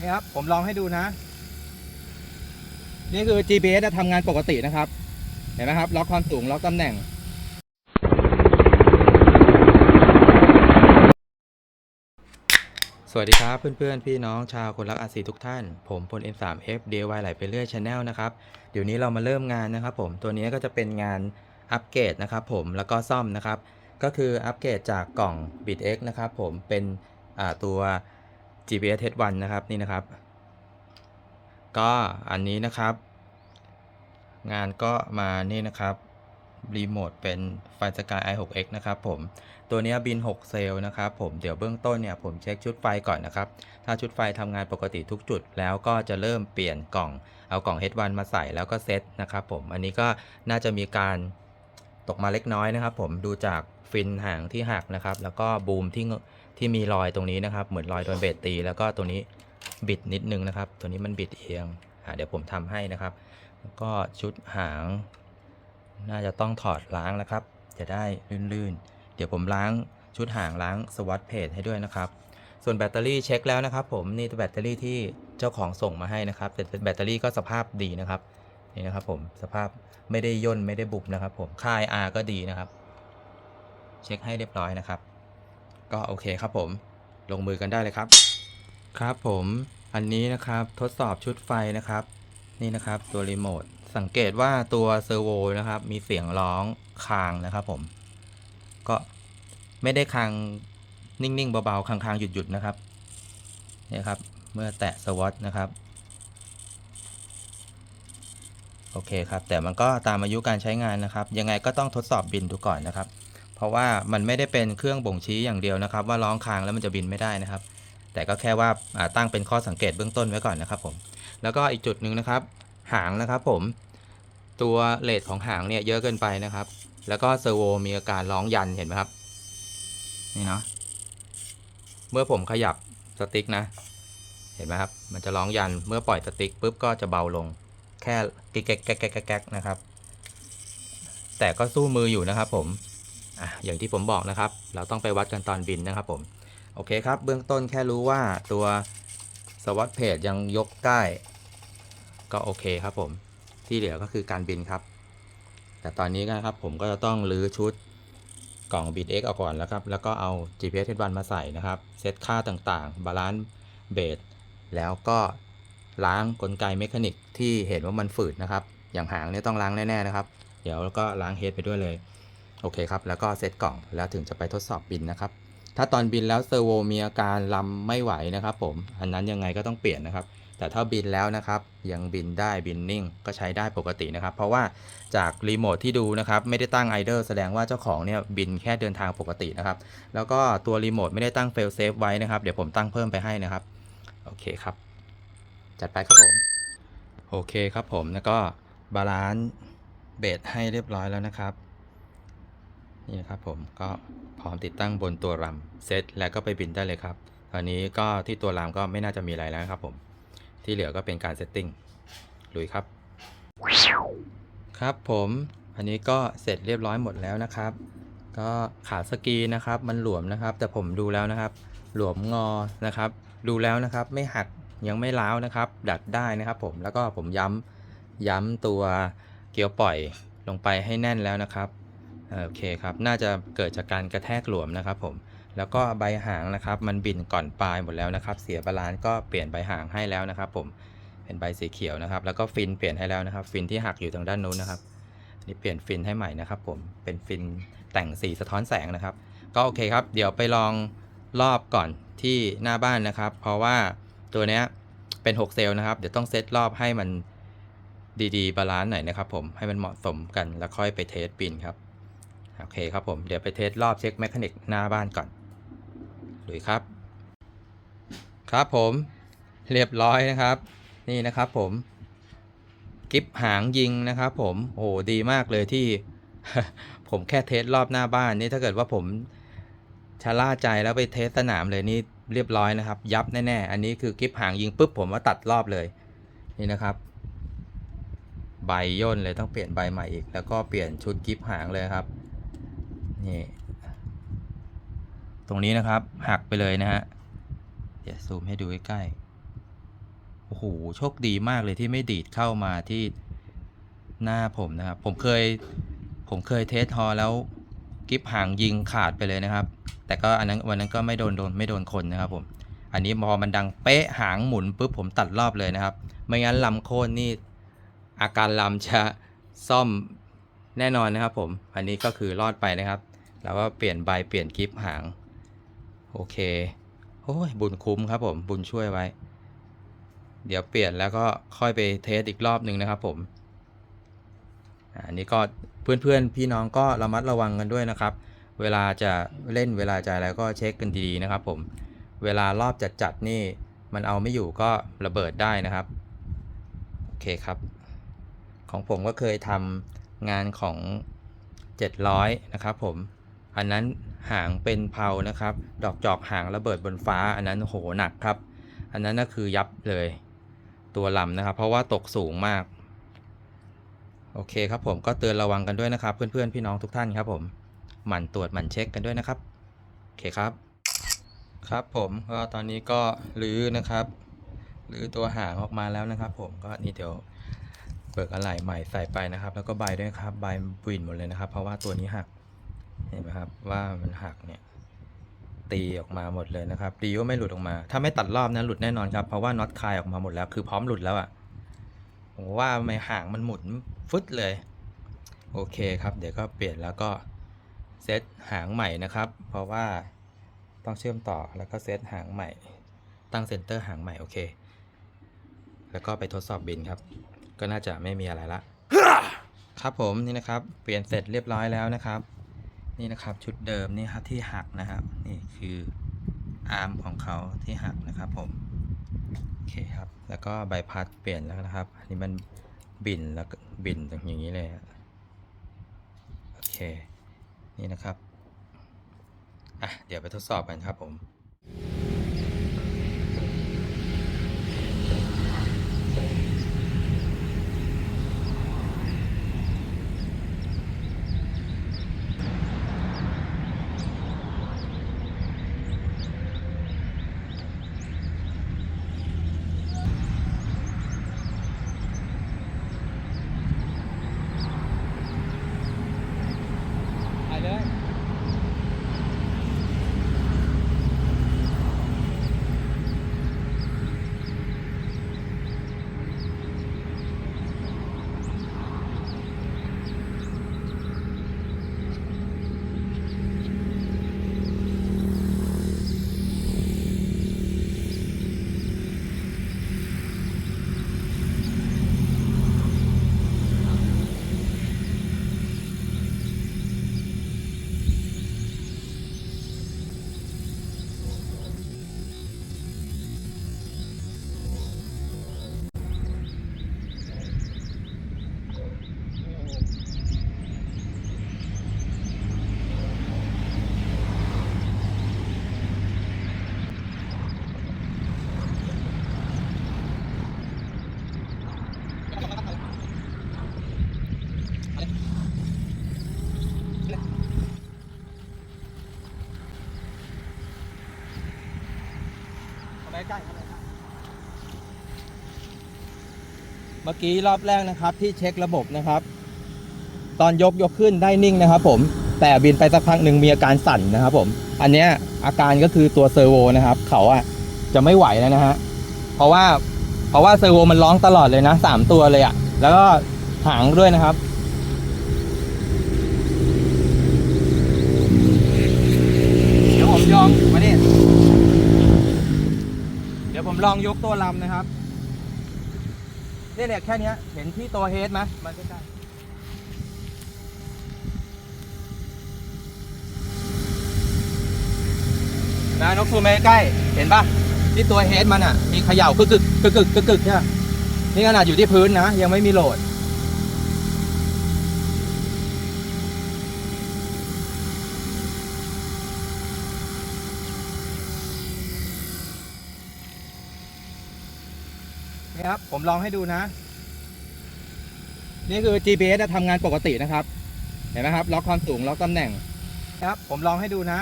นี่ครับ ผมลองให้ดูนะ นี่คือ GPS จะทำงานปกตินะครับ เห็นไหมครับ ล็อกความสูง ล็อกตำแหน่ง สวัสดีครับเพื่อนๆ พี่น้องชาวคนรักอาซีทุกท่าน ผมพล M3F DIY ไหลไปเรื่อย Channel นะครับ เดี๋ยวนี้เรามาเริ่มงานนะครับผม ตัวนี้ก็จะเป็นงานอัปเกรดนะครับผม แล้วก็ซ่อมนะครับ ก็คืออัปเกรดจากกล่อง BitX นะครับผม เป็นตัว GPS H1 นะครับนี่นะครับ ก็อันนี้นะครับ งานก็มานี่นะครับรีโมทเป็นไฟสกาย i6x นะครับผมตัวนี้บิน 6 เซลล์นะครับผมเดี๋ยวเบื้องต้นเนี่ยผมเช็คชุดไฟก่อนนะครับ ถ้าชุดไฟทำงานปกติทุกจุดแล้วก็จะเริ่มเปลี่ยนกล่อง เอากล่อง H1 มาใส่แล้วก็เซตนะครับผมอันนี้ก็น่าจะมีการตกมาเล็กน้อยนะครับผมดูจากฟินหางที่หักนะครับ แล้วก็บูมที่ ที่มีรอยตรงนี้นะครับ เหมือนรอยโดนเบสตี แล้วก็ตัวนี้บิดนิดนึงนะครับ ตัวนี้มันบิดเอียงอะเดี๋ยวผมทำให้นะครับ แล้วก็ชุดหาง น่าจะต้องถอดล้างแล้วครับ จะได้ลื่นๆ เดี๋ยวผมล้างชุดหางล้างสวอตเพจให้ด้วยนะครับ ส่วนแบตเตอรี่เช็คแล้วนะครับ ผมนี่แบตเตอรี่ที่เจ้าของส่งมาให้นะครับแต่แบตเตอรี่ก็สภาพดีนะครับนี่นะครับผมสภาพไม่ได้ย่นไม่ได้บุบนะครับ ผมค่าย R ก็ดีนะครับ เช็คให้เรียบร้อยนะครับ ก็โอเคครับผม ลงมือกันได้เลยครับ ครับผมอันนี้นะครับทดสอบชุดไฟนะครับ นี่นะครับตัวรีโมทสังเกตว่าตัวเซอร์โวนะครับ มีเสียงร้องคางนะครับผม ก็ไม่ได้คางนิ่งๆเบาๆคางๆหยุดๆนะครับนี่ครับ เมื่อแตะสวอตนะครับโอเคครับ แต่มันก็ตามอายุการใช้งานนะครับ ยังไงก็ต้องทดสอบบินดูก่อนนะครับ เพราะว่ามันไม่ได้เป็นเครื่องบ่งชี้อย่างเดียวนะครับ ว่าร้องคางแล้วมันจะบินไม่ได้นะครับ แต่ก็แค่ว่าาตั้งเป็นข้อสังเกตเบื้องต้นไว้ก่อนนะครับผมแล้วก็อีกจุดหนึ่งนะครับ หางนะครับผม ตัวเลทของหางเนี่ยเยอะเกินไปนะครับ แล้วก็เซอร์โวมีอาการร้องยันเห็นไหมครับนี่เนาะเมื่อผมขยับสติ๊กนะ เห็นไหมครับ มันจะร้องยันเมื่อปล่อยสติ๊กปุ๊บก็จะเบาลง แค่กิ๊กแก๊กแก๊กแก๊กแก๊กนะครับ แต่ก็สู้มืออยู่นะครับผม อะอย่างที่ผมบอกนะครับ เราต้องไปวัดกันตอนบินนะครับผม โอเคครับ เบื้องต้นแค่รู้ว่าตัวสวอตเพจยังยกได้ ก็โอเคครับผม ที่เหลือก็คือการบินครับ แต่ตอนนี้นะครับผมก็จะต้องรื้อชุดกล่อง b i t X ออกก่อนแล้วครับ แล้วก็เอา GPS H1 มาใส่นะครับ เซตค่าต่างๆ บาลานซ์เบสแล้วก็ล้างกลไกเมคานิกที่เห็นว่ามันฝืดนะครับ อย่างหางเนี่ยต้องล้างแน่ๆนะครับ เดี๋ยวแล้วก็ล้างเฮดไปด้วยเลย โอเคครับ แล้วก็เซตกล่องแล้วถึงจะไปทดสอบบินนะครับ ถ้าตอนบินแล้วเซอร์โวมีอาการลำไม่ไหวนะครับ ผม อันนั้นยังไงก็ต้องเปลี่ยนนะครับ แต่ถ้าบินแล้วนะครับ ยังบินได้บินนิ่ง ก็ใช้ได้ปกตินะครับ เพราะว่าจากรีโมทที่ดูนะครับไม่ได้ตั้งไอเดอร์แสดงว่าเจ้าของเนี่ยบินแค่เดินทางปกตินะครับ แล้วก็ตัวรีโมทไม่ได้ตั้งเฟลเซฟไว้นะครับ เดี๋ยวผมตั้งเพิ่มไปให้นะครับ โอเคครับ จัดไปครับผม โอเคครับผม แล้วก็บาลานซ์เบสให้เรียบร้อยแล้วนะครับ นี่นะครับผมก็พร้อมติดตั้งบนตัวรำเซตแล้วก็ไปบินได้เลยครับตอนนี้ก็ที่ตัวรำก็ไม่น่าจะมีอะไรแล้วครับผม ที่เหลือก็เป็นการเซตติ้งลุยครับ ครับผม อันนี้ก็เสร็จเรียบร้อยหมดแล้วนะครับ ก็ขาสกีนะครับ มันหลวมนะครับ แต่ผมดูแล้วนะครับ หลวมงอนะครับ ดูแล้วนะครับ ไม่หักยังไม่ร้าวนะครับ ดัดได้นะครับ ผมแล้วก็ผมย้ำย้ำตัวเกียวปล่อยลงไปให้แน่นแล้วนะครับ โอเคครับ น่าจะเกิดจากการกระแทกหลวมนะครับผม แล้วก็ใบหางนะครับ มันบินก่อนปลายหมดแล้วนะครับ เสียบาลานซ์ก็เปลี่ยนใบหางให้แล้วนะครับ ผม เป็นใบสีเขียวนะครับ แล้วก็ฟินเปลี่ยนให้แล้วนะครับ ฟินที่หักอยู่ทางด้านนู้นนะครับนนี่เปลี่ยนฟินให้ใหม่นะครับ ผม เป็นฟินแต่งสีสะท้อนแสงนะครับ ก็โอเคครับ เดี๋ยวไปลองรอบก่อนที่หน้าบ้านนะครับ เพราะว่าตัวเนี้ยเป็น 6 เซลล์นะครับ เดี๋ยวต้องเซตรอบให้มันดีๆ บาลานซ์หน่อยนะครับ ผม ให้มันเหมาะสมกัน แล้วค่อยไปเทสบินครับ โอเคครับผม เดี๋ยวไปเทสรอบเช็คแมคานิกหน้าบ้านก่อนลุยครับ ครับผมเรียบร้อยนะครับ นี่นะครับผมกิฟหางยิงนะครับผมโอ้โหดีมากเลยที่ ผมแค่เทสรอบหน้าบ้านนี่ถ้าเกิดว่าผมชะล่าใจแล้วไปเทสสนามเลยนี่เรียบร้อยนะครับ ยับแน่ๆ อันนี้คือกิฟหางยิงปุ๊บผมว่าตัดรอบเลย นี่นะครับ ใบย่นเลยต้องเปลี่ยนใบใหม่อีก แล้วก็เปลี่ยนชุดกิฟหางเลยครับ นี่ตรงนี้นะครับ หักไปเลยนะฮะเดี๋ยวซูมให้ดูใกล้โอ้โหโชคดีมากเลยที่ไม่ดีดเข้ามาที่หน้าผมนะครับ ผมเคยผมเคยเทสฮอแล้วกิฟหางยิงขาดไปเลยนะครับ แต่ก็อันนั้นวันนั้นก็ไม่โดนโดนไม่โดนคนนะครับผมอันนี้พอมันดังเป๊ะหางหมุนปุ๊บผมตัดรอบเลยนะครับ ไม่งั้นลำโค่นนี่อาการลำจะซ่อมแน่นอนนะครับผม อันนี้ก็คือรอดไปนะครับ แล้วก็เปลี่ยนใบเปลี่ยนกิฟหาง โอเคโอ้ยบุญคุ้มครับผมบุญช่วยไว้ เดี๋ยวเปลี่ยนแล้วก็ค่อยไปเทสอีกรอบหนึ่งนะครับผมอันนี้ก็เพื่อนๆ พี่น้องก็ระมัดระวังกันด้วยนะครับ เวลาจะเล่นเวลาจะอะไรก็เช็คกันดีๆนะครับผมเวลารอบจัดๆนี่มันเอาไม่อยู่ก็ระเบิดได้นะครับโอเคครับ ของผมก็เคยทำงานของ 700 นะครับผม อันนั้นหางเป็นเพานะครับ ดอกจอกหางระเบิดบนฟ้า อันนั้นโหหนักครับ อันนั้นก็คือยับเลย ตัวลำนะครับ เพราะว่าตกสูงมาก โอเคครับผมก็เตือนระวังกันด้วยนะครับ เพื่อนๆพี่น้องทุกท่านครับผมหมั่นตรวจหมั่นเช็คกันด้วยนะครับโอเคครับ ครับผมก็ตอนนี้ก็รื้อนะครับรื้อตัวหางออกมาแล้วนะครับ ผมก็นี่เดี๋ยวเบิกอะไหล่ใหม่ใส่ไปนะครับ แล้วก็ใบด้วยครับใบบินหมดเลยนะครับ เพราะว่าตัวนี้หัก เห็นไหมครับว่ามันหักเนี่ยตีออกมาหมดเลยนะครับดีว่าไม่หลุดออกมา ถ้าไม่ตัดรอบนะหลุดแน่นอนครับ เพราะว่าน็อตคลายออกมาหมดแล้ว คือพร้อมหลุดแล้วอะ่ะผมว่าไม่ห่างมันหมุนฟึดเลย โอเคครับ เดี๋ยวก็เปลี่ยนแล้วก็เซตหางใหม่นะครับ เพราะว่าต้องเชื่อมต่อแล้วก็เซตหางใหม่ ตั้งเซนเตอร์หางใหม่โอเค แล้วก็ไปทดสอบบินครับ ก็น่าจะไม่มีอะไรละ ครับผมนี่นะครับ เปลี่ยนเสร็จเรียบร้อยแล้วนะครับ นี่นะครับชุดเดิมนี่ครับที่หักนะครับ นี่คืออาร์มของเขาที่หักนะครับผมโอเคครับ แล้วก็ใบพัดเปลี่ยนแล้วนะครับอันนี้มันบินแล้วก็บินอย่างนี้เลยโอเคนี่นะครับอะเดี๋ยวไปทดสอบกันครับผม เมื่อกี้รอบแรกนะครับ ที่เช็คระบบนะครับ ตอนยกยกขึ้นได้นิ่งนะครับ ผมแต่บินไปสักพักหนึ่งมีอาการสั่นนะครับ ผม อันเนี้ยอาการก็คือตัวเซอร์โวนะครับ เขาอะจะไม่ไหวแล้วนะฮะเพราะว่าเพราะว่าเซอร์โวมันร้องตลอดเลยนะสามตัวเลยอะแล้วก็หางด้วยนะครับเดี๋ยวผมยองมาดิเดี๋ยวผมลองยกตัวลำนะครับ นี่แหละแค่เนี้ยเห็นที่ตัวเฮดไหมมันใกล้ๆ นะนกซูมไปใกล้เห็นปะที่ตัวเฮดมันอะ มีเขย่ากึกกึกกึกกึกกึกกึกเนี่ยนี่ขนาดอยู่ที่พื้นนะ ยังไม่มีโหลด นี่ครับ ผมลองให้ดูนะ นี่คือ GPS จะทำงานปกตินะครับ เห็นไหมครับ ล็อกความสูง ล็อกตำแหน่งนะครับ ผมลองให้ดูนะ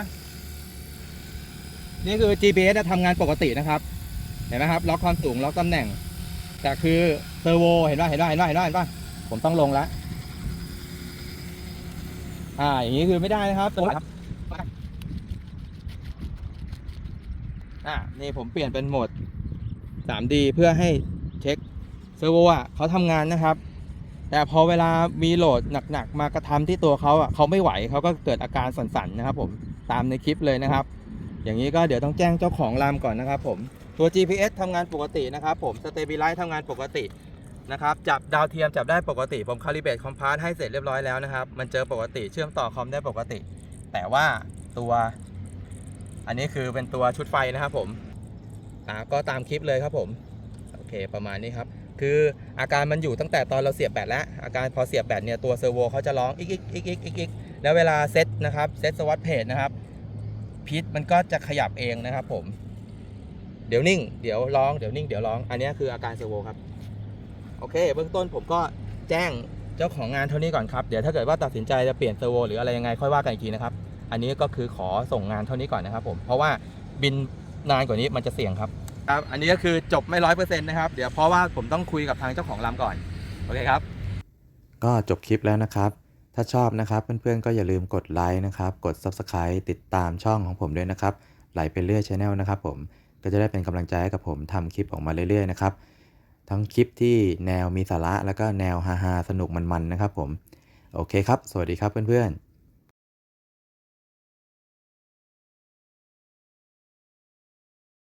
นี่คือ GPS จะทำงานปกตินะครับ เห็นไหมครับ ล็อกความสูง ล็อกตำแหน่ง แต่คือเซอร์โว เห็นป่ะเห็นป่ะเห็นป่ะเห็นป่ะเห็นป่ะผมต้องลงแล้วอ่า อย่างนี้คือไม่ได้นะครับตัวครับอ่านี่ผมเปลี่ยนเป็นโหมด 3D เพื่อให้ เช็คเซอร์โวอะเขาทำงานนะครับ แต่พอเวลามีโหลดหนักๆ มากระทำที่ตัวเขาอะเขาไม่ไหวเขาก็เกิดอาการสั่นๆนะครับ ผมตามในคลิปเลยนะครับ อย่างนี้ก็เดี๋ยวต้องแจ้งเจ้าของรามก่อนนะครับ ผมตัว GPS ทำงานปกตินะครับ ผม Stabilize ทำงานปกตินะครับจับดาวเทียมจับได้ปกติ ผมคาลิเบตคอมพาสให้เสร็จเรียบร้อยแล้วนะครับ มันเจอปกติเชื่อมต่อคอมได้ปกติ แต่ว่าตัว อันนี้คือเป็นตัวชุดไฟนะครับผมก็ตามคลิปเลยครับผม เคประมาณนี้ครับ คืออาการมันอยู่ตั้งแต่ตอนเราเสียบแบตแล้ว อาการพอเสียบแบตเนี่ยตัวเซอร์โวเขาจะร้องอีกอีกอีกอีกอีกอีกแล้วเวลาเซตนะครับเซตสวัสดเพจนะครับพิษมันก็จะขยับเองนะครับผม เดี๋ยวนิ่ง เดี๋ยวร้องเดี๋ยวนิ่งเดี๋ยวร้อง อันนี้คืออาการเซอร์โวครับ โอเค เบื้องต้นผมก็แจ้งเจ้าของงานเท่านี้ก่อนครับ เดี๋ยวถ้าเกิดว่าตัดสินใจจะเปลี่ยนเซอร์โวหรืออะไรยังไงค่อยว่ากันอีกทีนะครับ อันนี้ก็คือขอส่งงานเท่านี้ก่อนนะครับผม เพราะว่าบินนานกว่านี้มันจะเสี่ยงครับ ครับ อันนี้ก็คือจบไม่ร้อยเปอร์เซ็นต์นะครับ เดี๋ยวเพราะว่าผมต้องคุยกับทางเจ้าของลำก่อน โอเคครับ ก็จบคลิปแล้วนะครับ ถ้าชอบนะครับ เพื่อนๆ ก็อย่าลืมกดไลค์นะครับ กด Subscribe ติดตามช่องของผมด้วยนะครับ ไหลไปเรื่อยช n แนลนะครับผม ก็จะได้เป็นกำลังใจให้กับผมทำคลิปออกมาเรื่อยๆนะครับ ทั้งคลิปที่แนวมีสาระแล้วก็แนวฮาๆสนุกมันๆนะครับผม โอเคครับ สวัสดีครับเพื่อนๆ